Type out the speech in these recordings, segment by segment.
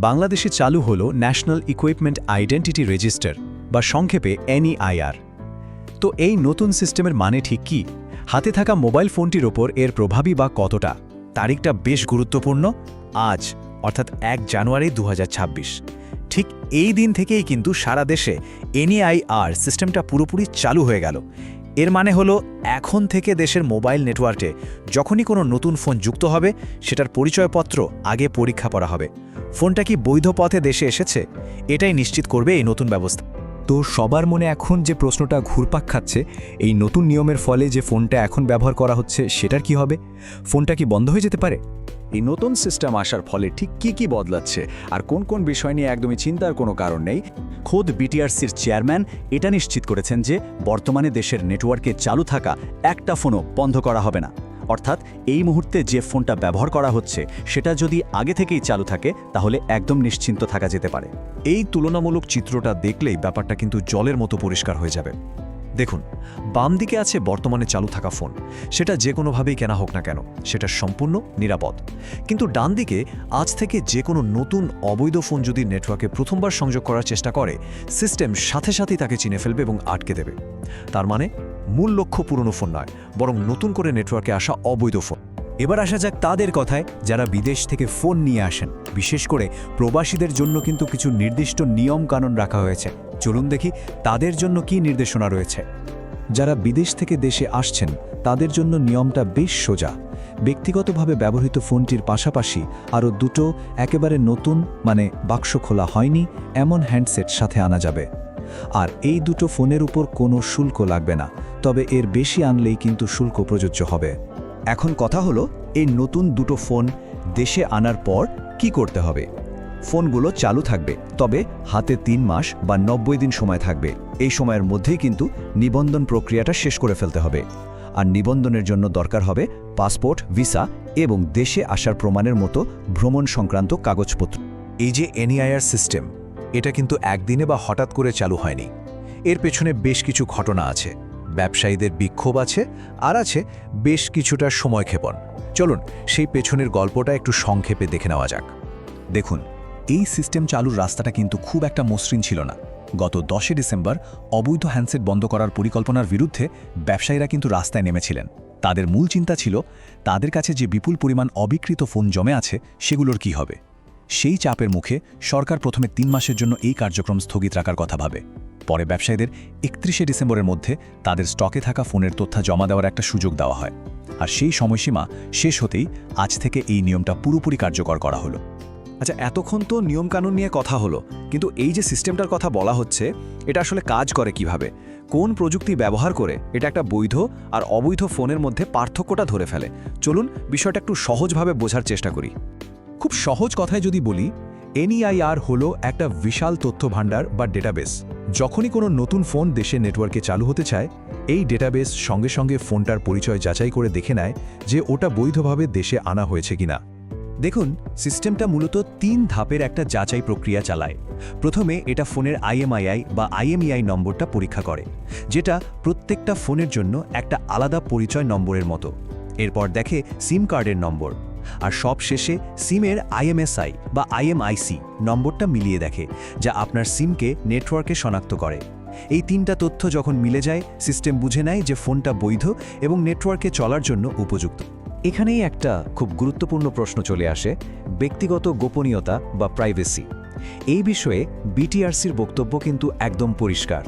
বাংলাদেশে চালু হলো ন্যাশনাল ইকুইপমেন্ট আইডেন্টিটি রেজিস্টার বা সংক্ষেপে এনইআইআর তো এই নতুন সিস্টেমের মানে ঠিক কি? হাতে থাকা মোবাইল ফোনটির ওপর এর প্রভাবই বা কতটা? তারিখটা বেশ গুরুত্বপূর্ণ। আজ, অর্থাৎ এক জানুয়ারি দু হাজার ছাব্বিশ। ঠিক এই দিন থেকেই কিন্তু সারা দেশে এনইআইআর সিস্টেমটা পুরোপুরি চালু হয়ে গেল। এর মানে হলো, এখন থেকে দেশের মোবাইল নেটওয়ার্কে যখনই কোনো নতুন ফোন যুক্ত হবে, সেটার পরিচয়পত্র আগে পরীক্ষা করা হবে। ফোনটা কি বৈধ পথে দেশে এসেছে? এটাই নিশ্চিত করবে এই নতুন ব্যবস্থা। তো সবার মনে এখন যে প্রশ্নটা ঘুরপাক খাচ্ছে, এই নতুন নিয়মের ফলে যে ফোনটা এখন ব্যবহার করা হচ্ছে, সেটার কি হবে? ফোনটা কি বন্ধ হয়ে যেতে পারে? এই নতুন সিস্টেম আসার ফলে ঠিক কি কি বদলাচ্ছে আর কোন কোন বিষয় নিয়ে একদমই চিন্তার কোনো কারণ নেই, খোদ বিটিআরসির চেয়ারম্যান এটা নিশ্চিত করেছেন যে বর্তমানে দেশের নেটওয়ার্কে চালু থাকা একটা ফোনও বন্ধ করা হবে না। অর্থাৎ এই মুহূর্তে যে ফোনটা ব্যবহার করা হচ্ছে, সেটা যদি আগে থেকেই চালু থাকে, তাহলে একদম নিশ্চিন্ত থাকা যেতে পারে। এই তুলনামূলক চিত্রটা দেখলেই ব্যাপারটা কিন্তু জলের মতো পরিষ্কার হয়ে যাবে। দেখুন, বাম দিকে আছে বর্তমানে চালু থাকা ফোন। সেটা যে কোনোভাবেই কেনা হোক না কেন, সেটা সম্পূর্ণ নিরাপদ। কিন্তু ডান দিকে আজ থেকে যে কোনো নতুন অবৈধ ফোন যদি নেটওয়ার্কে প্রথমবার সংযোগ করার চেষ্টা করে, সিস্টেম সাথে সাথেই তাকে চিনে ফেলবে এবং আটকে দেবে। তার মানে মূল লক্ষ্য পুরনো ফোন নয়, বরং নতুন করে নেটওয়ার্কে আসা অবৈধ ফোন। এবার আসা যাক তাদের কথায়, যারা বিদেশ থেকে ফোন নিয়ে আসেন। বিশেষ করে প্রবাসীদের জন্য কিন্তু কিছু নির্দিষ্ট নিয়ম কানুন রাখা হয়েছে। চলুন দেখি তাদের জন্য কি নির্দেশনা রয়েছে। যারা বিদেশ থেকে দেশে আসছেন, তাদের জন্য নিয়মটা বেশ সোজা। ব্যক্তিগতভাবে ব্যবহৃত ফোনটির পাশাপাশি আরও দুটো একেবারে নতুন মানে বাক্স খোলা হয়নি, এমন হ্যান্ডসেট সাথে আনা যাবে। আর এই দুটো ফোনের উপর কোনো শুল্ক লাগবে না, তবে এর বেশি আনলেই কিন্তু শুল্ক প্রযোজ্য হবে। এখন কথা হলো, এই নতুন দুটো ফোন দেশে আনার পর কি করতে হবে? ফোনগুলো চালু থাকবে, তবে হাতে তিন মাস বা নব্বই দিন সময় থাকবে। এই সময়ের মধ্যেই কিন্তু নিবন্ধন প্রক্রিয়াটা শেষ করে ফেলতে হবে। আর নিবন্ধনের জন্য দরকার হবে পাসপোর্ট, ভিসা এবং দেশে আসার প্রমাণের মতো ভ্রমণ সংক্রান্ত কাগজপত্র। এই যে এনইআইআর সিস্টেম, এটা কিন্তু একদিনে বা হঠাৎ করে চালু হয়নি। এর পেছনে বেশ কিছু ঘটনা আছে। ব্যবসায়ীদের বিক্ষোভ আছে, আর আছে বেশ কিছুটা সময়ক্ষেপণ। চলুন, সেই পেছনের গল্পটা একটু সংক্ষেপে দেখে নেওয়া যাক। দেখুন, এই সিস্টেম চালুর রাস্তাটা কিন্তু খুব একটা মসৃণ ছিল না। গত দশই ডিসেম্বর অবৈধ হ্যান্ডসেট বন্ধ করার পরিকল্পনার বিরুদ্ধে ব্যবসায়ীরা কিন্তু রাস্তায় নেমেছিলেন। তাদের মূল চিন্তা ছিল, তাদের কাছে যে বিপুল পরিমাণ অবিকৃত ফোন জমে আছে, সেগুলোর কি হবে? সেই চাপের মুখে সরকার প্রথমে তিন মাসের জন্য এই কার্যক্রম স্থগিত রাখার কথা ভাবে। পরে ব্যবসায়ীদের একত্রিশে ডিসেম্বরের মধ্যে তাদের স্টকে থাকা ফোনের তথ্য জমা দেওয়ার একটা সুযোগ দেওয়া হয়। আর সেই সময়সীমা শেষ হতেই আজ থেকে এই নিয়মটা পুরোপুরি কার্যকর করা হলো। আচ্ছা এতক্ষণ তো নিয়মকানুন নিয়ে কথা হলো, কিন্তু এই যে সিস্টেমটার কথা বলা হচ্ছে, এটা আসলে কাজ করে কীভাবে? কোন প্রযুক্তি ব্যবহার করে এটা একটা বৈধ আর অবৈধ ফোনের মধ্যে পার্থক্যটা ধরে ফেলে? চলুন বিষয়টা একটু সহজভাবে বোঝার চেষ্টা করি। খুব সহজ কথায় যদি বলি এনইআইআর হলো একটা বিশাল তথ্য ভাণ্ডার বা ডেটাবেস যখনই কোনো নতুন ফোন দেশের নেটওয়ার্কে চালু হতে চায়, এই ডেটাবেস সঙ্গে সঙ্গে ফোনটার পরিচয় যাচাই করে দেখে নেয় যে ওটা বৈধভাবে দেশে আনা হয়েছে কিনা। দেখুন সিস্টেমটা মূলত তিন ধাপের একটা যাচাই প্রক্রিয়া চালায়। প্রথমে এটা ফোনের আইএমআইআই বা আইএমইআই নম্বরটা পরীক্ষা করে, যেটা প্রত্যেকটা ফোনের জন্য একটা আলাদা পরিচয় নম্বরের মতো। এরপর দেখে সিম কার্ডের নম্বর। আর সব শেষে সিমের আইএমএসআই বা আইএমআইসি নম্বরটা মিলিয়ে দেখে, যা আপনার সিমকে নেটওয়ার্কে শনাক্ত করে। এই তিনটা তথ্য যখন মিলে যায়, সিস্টেম বুঝে নেয় যে ফোনটা বৈধ এবং নেটওয়ার্কে চলার জন্য উপযুক্ত। এখানেই একটা খুব গুরুত্বপূর্ণ প্রশ্ন চলে আসে, ব্যক্তিগত গোপনীয়তা বা প্রাইভেসি এই বিষয়ে বিটিআরসির বক্তব্য কিন্তু একদম পরিষ্কার।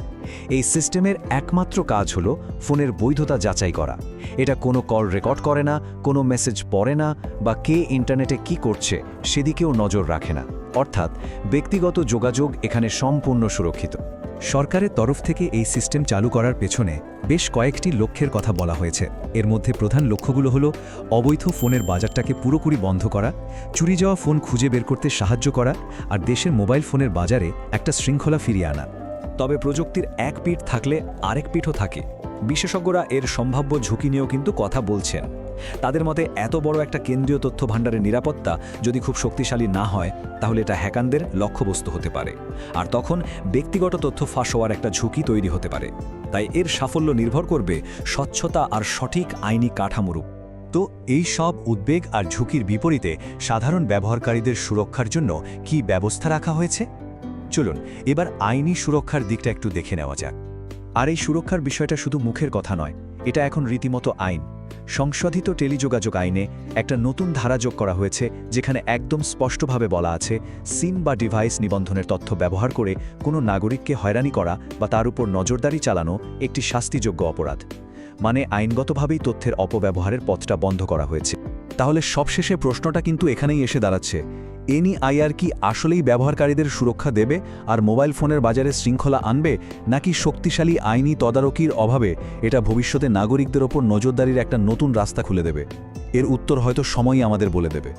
এই সিস্টেমের একমাত্র কাজ হল ফোনের বৈধতা যাচাই করা। এটা কোনো কল রেকর্ড করে না, কোনো মেসেজ পড়ে না, বা কে ইন্টারনেটে কি করছে সেদিকেও নজর রাখে না। অর্থাৎ ব্যক্তিগত যোগাযোগ এখানে সম্পূর্ণ সুরক্ষিত। সরকারের তরফ থেকে এই সিস্টেম চালু করার পেছনে বেশ কয়েকটি লক্ষ্যের কথা বলা হয়েছে। এর মধ্যে প্রধান লক্ষ্যগুলো হলো অবৈধ ফোনের বাজারটাকে পুরোপুরি বন্ধ করা, চুরি যাওয়া ফোন খুঁজে বের করতে সাহায্য করা আর দেশের মোবাইল ফোনের বাজারে একটা শৃঙ্খলা ফিরিয়ে আনা। তবে প্রযুক্তির এক পিঠ থাকলে আরেক পিঠও থাকে। বিশেষজ্ঞরা এর সম্ভাব্য ঝুঁকি নিয়েও কিন্তু কথা বলছেন। তাদের মতে এত বড় একটা কেন্দ্রীয় তথ্য ভাণ্ডারের নিরাপত্তা যদি খুব শক্তিশালী না হয়, তাহলে এটা হ্যাকানদের লক্ষ্যবস্তু হতে পারে। আর তখন ব্যক্তিগত তথ্য ফাঁস হওয়ার একটা ঝুঁকি তৈরি হতে পারে। তাই এর সাফল্য নির্ভর করবে স্বচ্ছতা আর সঠিক আইনি কাঠামোর তো এই সব উদ্বেগ আর ঝুঁকির বিপরীতে সাধারণ ব্যবহারকারীদের সুরক্ষার জন্য কি ব্যবস্থা রাখা হয়েছে? চলুন, এবার আইনি সুরক্ষার দিকটা একটু দেখে নেওয়া যাক। আর এই সুরক্ষার বিষয়টা শুধু মুখের কথা নয়, এটা এখন রীতিমতো আইন। সংশোধিত টেলিযোগাযোগ আইনে একটা নতুন ধারা যোগ করা হয়েছে, যেখানে একদম স্পষ্টভাবে বলা আছে, সিম বা ডিভাইস নিবন্ধনের তথ্য ব্যবহার করে কোনো নাগরিককে হয়রানি করা বা তার উপর নজরদারি চালানো একটি শাস্তিযোগ্য অপরাধ। মানে আইনগতভাবেই তথ্যের অপব্যবহারের পথটা বন্ধ করা হয়েছে। তাহলে সবশেষে প্রশ্নটা কিন্তু এখানেই এসে দাঁড়াচ্ছে এনইআইআর কি আসলেই ব্যবহারকারীদের সুরক্ষা দেবে আর মোবাইল ফোনের বাজারে শৃঙ্খলা আনবে, নাকি শক্তিশালী আইনি তদারকির অভাবে এটা ভবিষ্যতে নাগরিকদের ওপর নজরদারির একটা নতুন রাস্তা খুলে দেবে? এর উত্তর হয়তো সময়ই আমাদের বলে দেবে।